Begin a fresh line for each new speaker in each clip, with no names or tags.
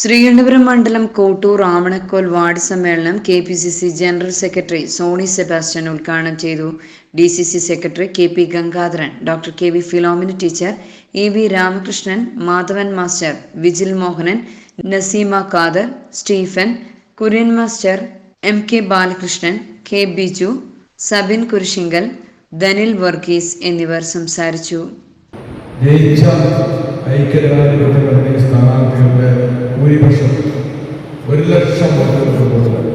ശ്രീകണ്ഠപുരം മണ്ഡലം കോട്ടൂർ ആമണക്കോൽ വാർഡ് സമ്മേളനം K P C C general secretary Sony Sebastian ഉദ്ഘാടനം ചെയ്തു. D C C secretary K P Gangadharan doctor K V Philomina teacher E V Ramakrishnan Madhavan master Vijil Mohanan Naseema Khader Stephen Kurian master M K Balakrishnan K Biju Sabin Kurisinkal Dhanil Varghese എന്നിവർ സംസാരിച്ചു.
ജയിച്ച ഐക്യജനാധിപത്യ മുന്നണി സ്ഥാനാർത്ഥികളുടെ ഭൂരിപക്ഷം ഒരു ലക്ഷം വോട്ടുകൾക്ക് കൂടുതൽ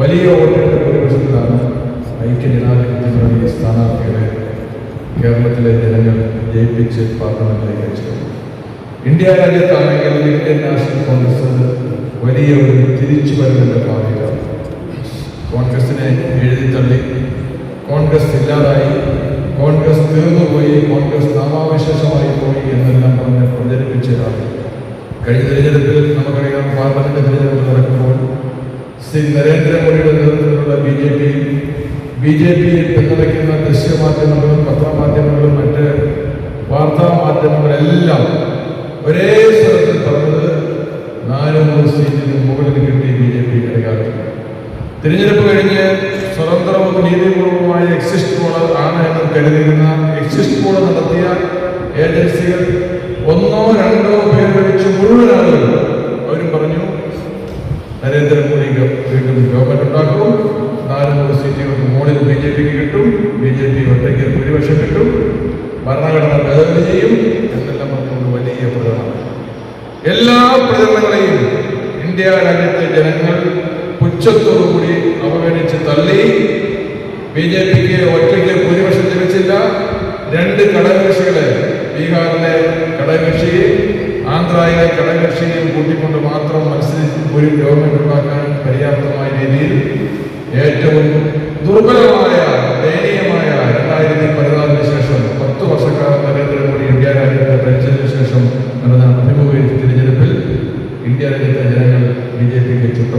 വലിയ വോട്ടുകളുടെ ഭൂരിപക്ഷത്തിലാണ് ഐക്യജനാധിപത്യ മുന്നണി സ്ഥാനാർത്ഥികളെ കേരളത്തിലെ ജനങ്ങൾ ജയിപ്പിച്ച് പാർലമെന്റിലേക്ക് അയച്ചത്. ഇന്ത്യ രാജ്യത്താണെങ്കിൽ ഇന്ത്യൻ നാഷണൽ കോൺഗ്രസ് വലിയ ഒരു തിരിച്ചുവരവിന്റെ പാതയിലാണ് കോൺഗ്രസിനെ എഴുതിത്തള്ളി. കോൺഗ്രസ് ഇല്ലാതായി. കോൺഗ്രസ് തീർന്നുപോയി. കോൺഗ്രസ് നാമാവിശേഷമായി പോയി എന്നെല്ലാം പറഞ്ഞ് പ്രചരിപ്പിച്ചതാണ് കഴിഞ്ഞ തെരഞ്ഞെടുപ്പിൽ നമുക്കറിയാം പാർലമെന്റ് തെരഞ്ഞെടുപ്പ് നടക്കുമ്പോൾ ശ്രീ നരേന്ദ്രമോദിയുടെ നേതൃത്വത്തിലുള്ള B J P B J പിയെ പിന്തുണയ്ക്കുന്ന ദൃശ്യമാധ്യമങ്ങളും പത്രമാധ്യമങ്ങളും മറ്റ് വാർത്താ മാധ്യമങ്ങളെല്ലാം ഒരേ സ്വരത്തിൽ പറഞ്ഞത് നാനൂറ് സീറ്റിന് മുകളിൽ കിട്ടി ബി ജെ പി കൈകാര്യം തിരഞ്ഞെടുപ്പ് കഴിഞ്ഞ് സ്വതന്ത്രവും നീതിപൂർവമായ എക്സിസ്റ്റ് പോൾ ആണ് എന്ന് കരുതിയിരുന്ന എക്സിസ്റ്റ് പോൾ നടത്തിയ ഏജൻസികൾ ഒന്നോ രണ്ടോ പേർ വെച്ച് മുഴുവൻ ആളുകൾ ഗ- വീണ്ടും ഗവൺമെന്റ് ഉണ്ടാക്കും നാനൂറ് സീറ്റുകൾക്ക് മുകളിൽ ബി ജെ പിക്ക് കിട്ടും. ബി ജെ പി ഒറ്റയ്ക്ക് ഭൂരിപക്ഷം കിട്ടും. ഭരണഘടന ഭേദഗതി ചെയ്യും. എന്നെല്ലാം പറഞ്ഞുകൊണ്ട് വലിയ പ്രചരണം. എല്ലാ പ്രചരണങ്ങളെയും ഇന്ത്യ രാജ്യത്തെ ജനങ്ങൾ പുച്ഛത്തോടുകൂടി അവഗണിച്ച് തള്ളി. ബി ജെ പിക്ക് ഒറ്റയ്ക്ക് ഭൂരിപക്ഷം ലഭിച്ചില്ല. രണ്ട് ഘടകകക്ഷികളെ ബീഹാറിലെ ഘടകകക്ഷിയെ ആന്ധ്രയിലെ കൂട്ടിക്കൊണ്ട് മാത്രം മത്സരിച്ച് ഒരു ഗവൺമെന്റ് ഉണ്ടാക്കാൻ പര്യാപ്തമായ രീതിയിൽ ഏറ്റവും ദുർബലമായ ദയനീയമായ രണ്ടായിരത്തി പതിനാലിന് ശേഷം പത്ത് വർഷക്കാലം നരേന്ദ്രമോദി ഇന്ത്യ രാജ്യത്തെ ഭരിച്ചതിന് ശേഷം നടന്ന അഭിമുഖ തിരഞ്ഞെടുപ്പിൽ ഇന്ത്യ രാജ്യത്തെ ജനങ്ങൾ ബി ജെ പിക്ക് ചുട്ട